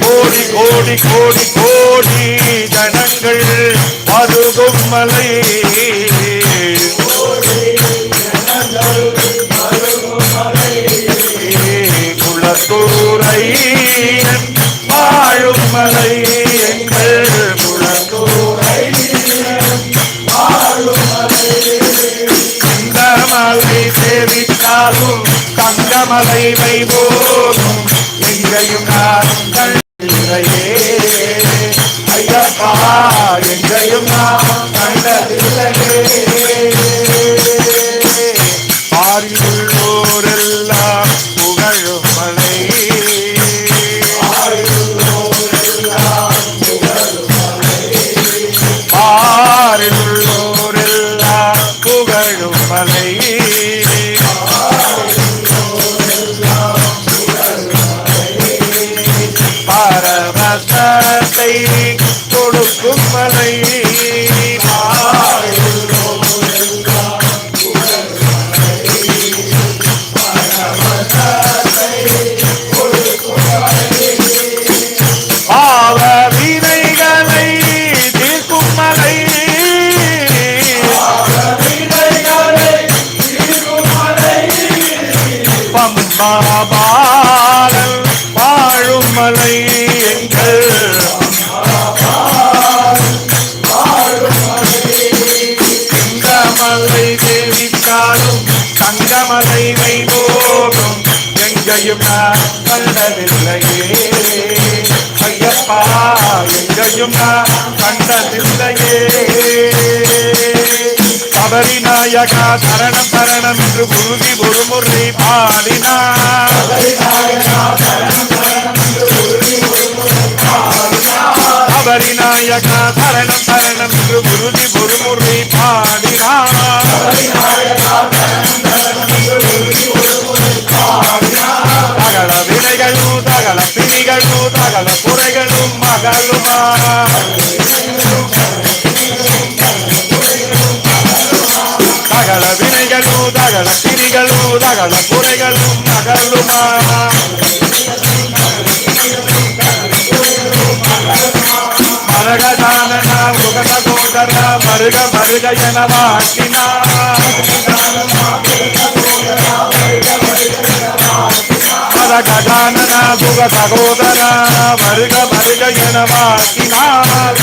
கோடி கோடி கோடி கோடி ஜனங்கள் அருகும் மலை குளத்தூரை வாழும் மலை. எங்கள் குளத்தூரை இந்த மலை சேவித்தாலும் தங்கமலை வைபோகும் எங்கேயும் நாங்கள் பம்பாபாலன் வாழும் மலை எங்கள். இந்த தேவி தேவித்தாலும் தங்கமலை வைபோகும் எங்கையும் நான் கண்டதில்லையே நாயகா சரணம் சரணம் என்று குருதி ஒரு முறை அவரி நாயகா சரணம் சரணம் என்று குருதி ஒரு முறை பாடினார். பிணிகளும் தகல குறைகளும் மகளுமா மரகதானனா முகத கோதர மருக மருக என மரகதானனா முக சகோதர மருக மருக என வாக்கினார்